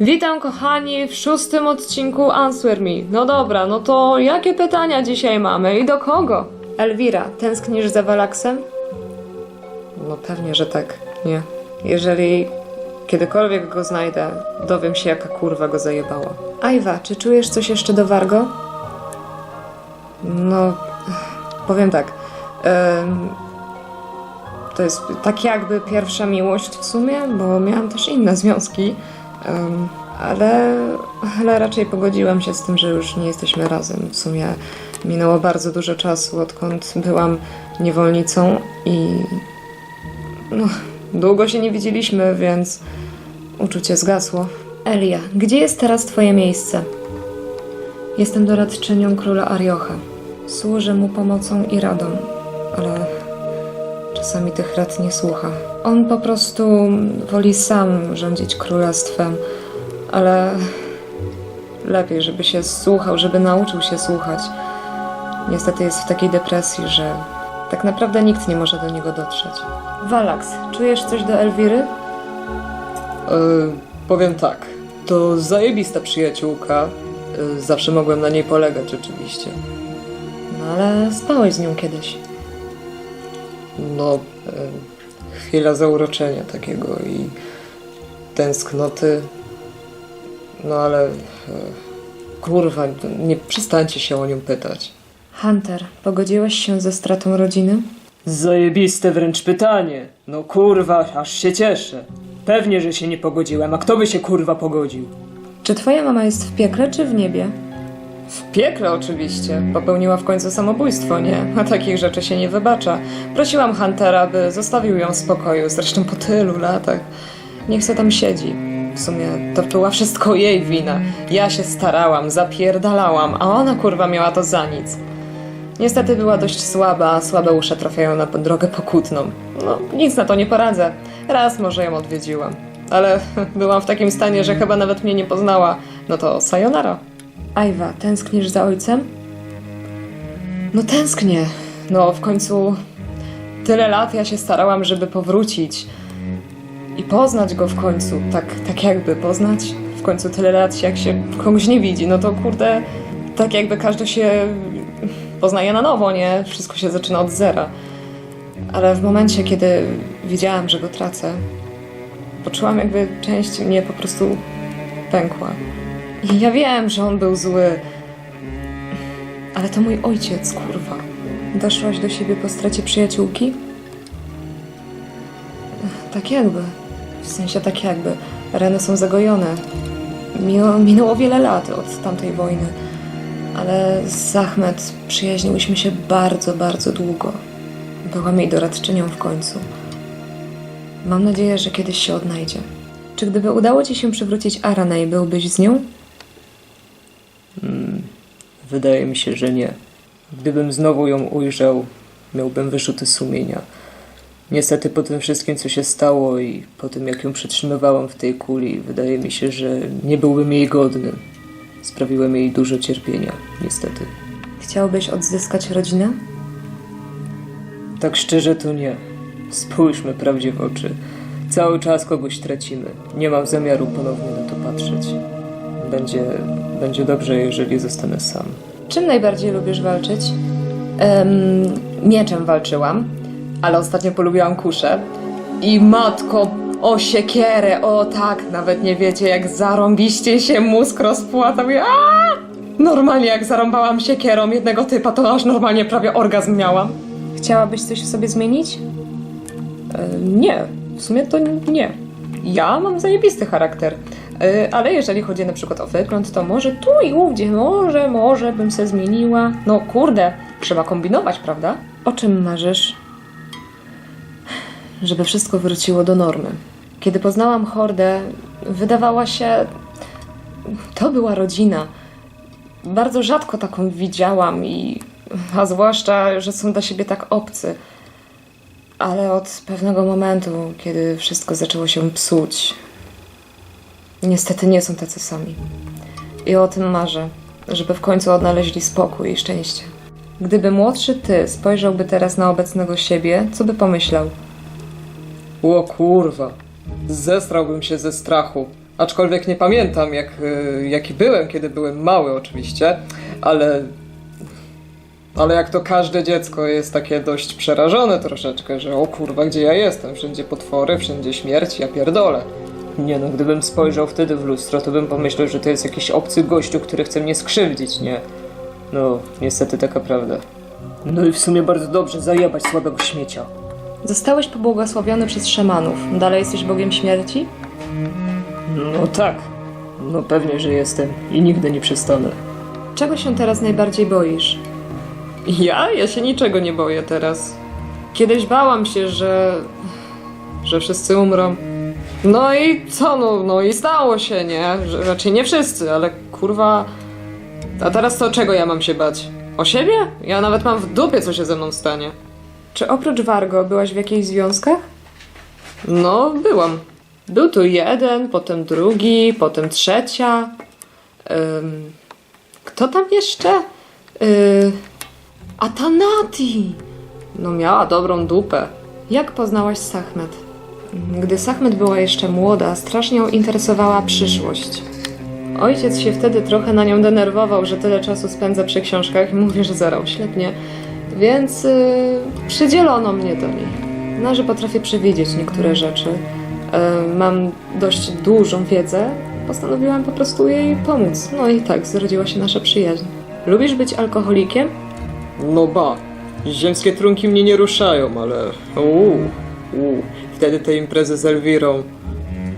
Witam kochani w szóstym odcinku Answer Me. No dobra, no to jakie pytania dzisiaj mamy i do kogo? Elwira, tęsknisz za Walaksem? No pewnie, że tak. Nie. Jeżeli kiedykolwiek go znajdę, dowiem się jaka kurwa go zajebała. Ajwa, czy czujesz coś jeszcze do Wargo? No, powiem tak. em, to jest tak jakby pierwsza miłość w sumie, bo miałam też inne związki, em, ale, ale raczej pogodziłam się z tym, że już nie jesteśmy razem. W sumie minęło bardzo dużo czasu, odkąd byłam niewolnicą i no, długo się nie widzieliśmy, więc uczucie zgasło. Elia, gdzie jest teraz twoje miejsce? Jestem doradczynią króla Ariocha. Służę mu pomocą i radą, ale czasami tych rad nie słucha. On po prostu woli sam rządzić królestwem, ale lepiej, żeby się słuchał, żeby nauczył się słuchać. Niestety jest w takiej depresji, że tak naprawdę nikt nie może do niego dotrzeć. Walax, czujesz coś do Elwiry? E, powiem tak, to zajebista przyjaciółka. E, zawsze mogłem na niej polegać oczywiście. No ale spałeś z nią kiedyś. No, e, chwila zauroczenia takiego i tęsknoty. No ale e, kurwa, nie przestańcie się o nią pytać. Hunter, pogodziłeś się ze stratą rodziny? Zajebiste wręcz pytanie. No kurwa, aż się cieszę. Pewnie, że się nie pogodziłem, a kto by się kurwa pogodził? Czy twoja mama jest w piekle czy w niebie? W piekle oczywiście. Popełniła w końcu samobójstwo, nie? A takich rzeczy się nie wybacza. Prosiłam Huntera, by zostawił ją w spokoju, zresztą po tylu latach. Niech se tam siedzi. W sumie to była wszystko jej wina. Ja się starałam, zapierdalałam, a ona kurwa miała to za nic. Niestety była dość słaba, a słabe usze trafiają na drogę pokutną. No, nic na to nie poradzę. Raz może ją odwiedziłam. Ale byłam w takim stanie, że chyba nawet mnie nie poznała. No to sayonara. Ajwa, tęsknisz za ojcem? No tęsknię. No w końcu tyle lat ja się starałam, żeby powrócić i poznać go w końcu, tak, tak jakby poznać. W końcu tyle lat się, jak się komuś nie widzi, no to kurde, tak jakby każdy się poznaje na nowo, nie? Wszystko się zaczyna od zera. Ale w momencie, kiedy widziałam, że go tracę, poczułam jakby część mnie po prostu pękła. Ja wiem, że on był zły, ale to mój ojciec, kurwa. Doszłaś do siebie po stracie przyjaciółki? Tak jakby. W sensie tak jakby. Rany są zagojone. Minęło, minęło wiele lat od tamtej wojny. Ale z Zachmet przyjaźniłyśmy się bardzo, bardzo długo. Byłam jej doradczynią w końcu. Mam nadzieję, że kiedyś się odnajdzie. Czy gdyby udało ci się przywrócić Aranej, byłbyś z nią? Wydaje mi się, że nie. Gdybym znowu ją ujrzał, miałbym wyrzuty sumienia. Niestety po tym wszystkim, co się stało i po tym, jak ją przytrzymywałam w tej kuli, wydaje mi się, że nie byłbym jej godny. Sprawiłem jej dużo cierpienia, niestety. Chciałbyś odzyskać rodzinę? Tak szczerze to nie. Spójrzmy prawdzie w oczy. Cały czas kogoś tracimy. Nie mam zamiaru ponownie na to patrzeć. Będzie, będzie dobrze, jeżeli zostanę sam. Czym najbardziej lubisz walczyć? Em, mieczem walczyłam, ale ostatnio polubiłam kuszę. I matko, o siekierę, o tak, nawet nie wiecie, jak zarąbiście się mózg rozpłatał. Ja! Normalnie jak zarąbałam siekierą jednego typa, to aż normalnie prawie orgazm miałam. Chciałabyś coś w sobie zmienić? E, nie, w sumie to nie. Ja mam zajebisty charakter. E, ale jeżeli chodzi na przykład o wygląd, to może tu i ówdzie, może, może bym się zmieniła. No kurde, trzeba kombinować, prawda? O czym marzysz? żeby wszystko wróciło do normy. Kiedy poznałam Hordę, wydawała się. To była rodzina. Bardzo rzadko taką widziałam i. A zwłaszcza, że są dla siebie tak obcy. Ale od pewnego momentu, kiedy wszystko zaczęło się psuć, niestety nie są tacy sami. I o tym marzę, żeby w końcu odnaleźli spokój i szczęście. Gdyby młodszy ty spojrzałby teraz na obecnego siebie, co by pomyślał? O kurwa, zestrałbym się ze strachu. Aczkolwiek nie pamiętam, jak, y, jaki byłem, kiedy byłem mały, oczywiście, ale. Ale jak to każde dziecko jest takie dość przerażone troszeczkę, że o kurwa, gdzie ja jestem? Wszędzie potwory, wszędzie śmierć, ja pierdolę. Nie no, gdybym spojrzał wtedy w lustro, to bym pomyślał, że to jest jakiś obcy gościu, który chce mnie skrzywdzić, nie? No, niestety taka prawda. No i w sumie bardzo dobrze zajebać słabego śmiecia. Zostałeś pobłogosławiony przez szamanów. Dalej jesteś Bogiem śmierci? No tak. No pewnie, że jestem i nigdy nie przestanę. Czego się teraz najbardziej boisz? Ja? Ja się niczego nie boję teraz. Kiedyś bałam się, że. że wszyscy umrą. No i co, no, no i stało się, nie? Że raczej nie wszyscy, ale kurwa. A teraz to czego ja mam się bać? O siebie? Ja nawet mam w dupie, co się ze mną stanie. Czy oprócz Wargo byłaś w jakichś związkach? No, byłam. Był tu jeden, potem drugi, potem trzecia. Ym, kto tam jeszcze? Yy, Atanati! No miała dobrą dupę. Jak poznałaś Sachmet? Gdy Sachmet była jeszcze młoda, strasznie ją interesowała przyszłość. Ojciec się wtedy trochę na nią denerwował, że tyle czasu spędza przy książkach i mówi, że zarał ślepnie, więc yy, przydzielono mnie do niej. No, że potrafię przewidzieć niektóre rzeczy. Yy, mam dość dużą wiedzę, postanowiłam po prostu jej pomóc. No i tak zrodziła się nasza przyjaźń. Lubisz być alkoholikiem? No ba, ziemskie trunki mnie nie ruszają, ale uuu, uuu. Wtedy te imprezy z Elwirą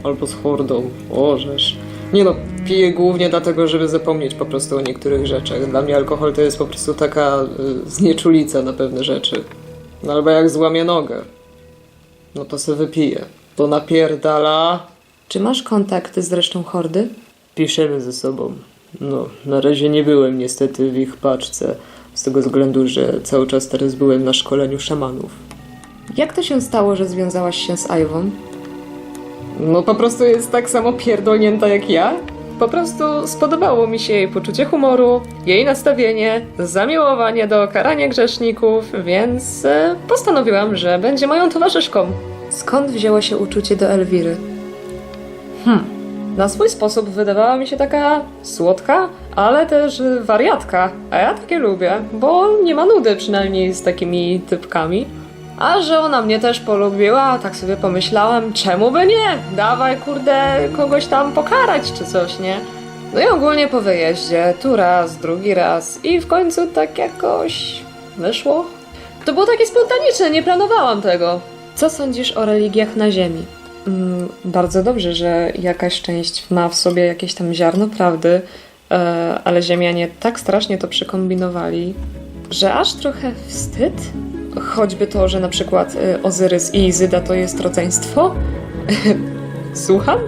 albo z Hordą, ożesz. Nie no, piję głównie dlatego, żeby zapomnieć po prostu o niektórych rzeczach. Dla mnie alkohol to jest po prostu taka y, znieczulica na pewne rzeczy. No albo jak złamię nogę, no to se wypiję. To napierdala. Czy masz kontakty z resztą hordy? Piszemy ze sobą. No, na razie nie byłem niestety w ich paczce, z tego względu, że cały czas teraz byłem na szkoleniu szamanów. Jak to się stało, że związałaś się z Ajwą? No po prostu jest tak samo pierdolnięta jak ja. Po prostu spodobało mi się jej poczucie humoru, jej nastawienie, zamiłowanie do karania grzeszników, więc e, postanowiłam, że będzie moją towarzyszką. Skąd wzięło się uczucie do Elwiry? Na swój sposób wydawała mi się taka słodka, ale też wariatka, a ja takie lubię, bo nie ma nudy przynajmniej z takimi typkami. A że ona mnie też polubiła, tak sobie pomyślałem, czemu by nie? Dawaj, kurde, kogoś tam pokarać czy coś, nie? No i ogólnie po wyjeździe, tu raz, drugi raz i w końcu tak jakoś wyszło. To było takie spontaniczne, nie planowałam tego. Co sądzisz o religiach na Ziemi? Mm, bardzo dobrze, że jakaś część ma w sobie jakieś tam ziarno prawdy, e, ale Ziemianie tak strasznie to przekombinowali, że aż trochę wstyd. Choćby to, że na przykład e, Ozyrys i Izyda to jest rodzeństwo. Słucham?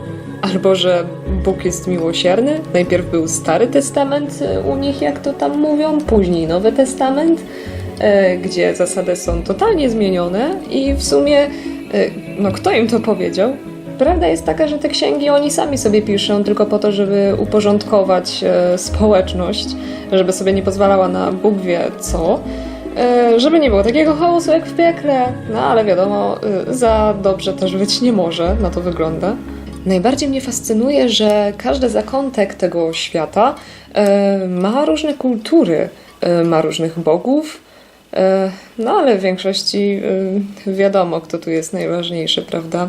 Albo że Bóg jest miłosierny. Najpierw był Stary Testament e, u nich, jak to tam mówią, później Nowy Testament, e, gdzie zasady są totalnie zmienione i w sumie, no kto im to powiedział? Prawda jest taka, że te księgi oni sami sobie piszą tylko po to, żeby uporządkować społeczność, żeby sobie nie pozwalała na Bóg wie co. E, żeby nie było takiego chaosu jak w piekle. No ale wiadomo, e, za dobrze też być nie może, na to wygląda. Najbardziej mnie fascynuje, że każdy zakątek tego świata e, ma różne kultury, e, ma różnych bogów, no ale w większości e, wiadomo, kto tu jest najważniejszy, prawda?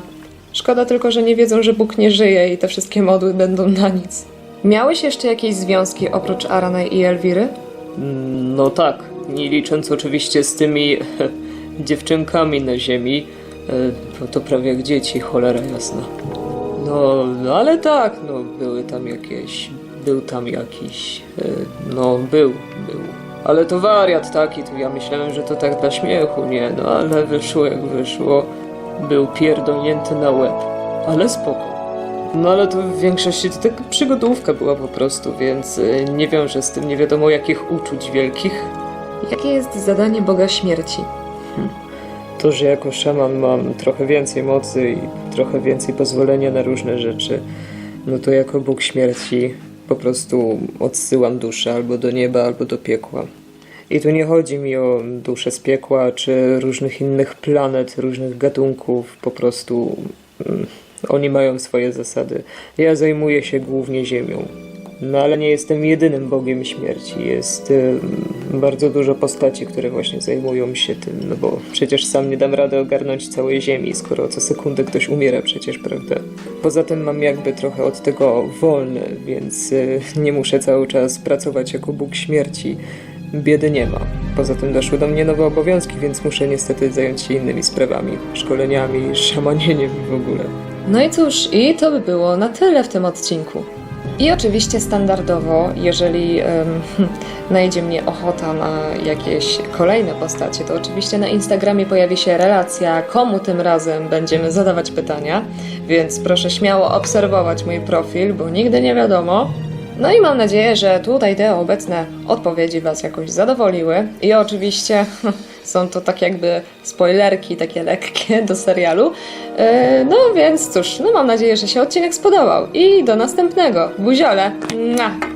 Szkoda tylko, że nie wiedzą, że Bóg nie żyje i te wszystkie modły będą na nic. Miałeś jeszcze jakieś związki oprócz Aranej i Elwiry? No tak, nie licząc oczywiście z tymi dziewczynkami na ziemi, e, no to prawie jak dzieci, cholera jasna. No, no ale tak, no były tam jakieś, był tam jakiś, e, no był, był. Ale to wariat taki, to ja myślałem, że to tak dla śmiechu, nie, no ale wyszło jak wyszło. Był pierdolnięty na łeb, ale spoko. No ale to w większości to taka przygodówka była po prostu, więc e, nie wiąże z tym nie wiadomo jakich uczuć wielkich. Jakie jest zadanie Boga Śmierci? To, że jako szaman mam trochę więcej mocy i trochę więcej pozwolenia na różne rzeczy, no to jako Bóg śmierci po prostu odsyłam duszę albo do nieba, albo do piekła. I tu nie chodzi mi o duszę z piekła, czy różnych innych planet, różnych gatunków, po prostu mm, Oni mają swoje zasady. Ja zajmuję się głównie ziemią. No ale nie jestem jedynym bogiem śmierci. Jest em, bardzo dużo postaci, które właśnie zajmują się tym, no bo przecież sam nie dam rady ogarnąć całej ziemi, skoro co sekundę ktoś umiera przecież, prawda? Poza tym mam jakby trochę od tego wolny, więc y, nie muszę cały czas pracować jako bóg śmierci. Biedy nie ma. Poza tym doszły do mnie nowe obowiązki, więc muszę niestety zająć się innymi sprawami, szkoleniami, szamanieniem w ogóle. No i cóż, i to by było na tyle w tym odcinku. I oczywiście standardowo, jeżeli em, najdzie mnie ochota na jakieś kolejne postacie, to oczywiście na Instagramie pojawi się relacja, komu tym razem będziemy zadawać pytania, więc proszę śmiało obserwować mój profil, bo nigdy nie wiadomo. No i mam nadzieję, że tutaj te obecne odpowiedzi Was jakoś zadowoliły. I oczywiście są to tak jakby spoilerki takie lekkie do serialu. E, No więc cóż, no mam nadzieję, że się odcinek spodobał. I do następnego. Buziole! Mua!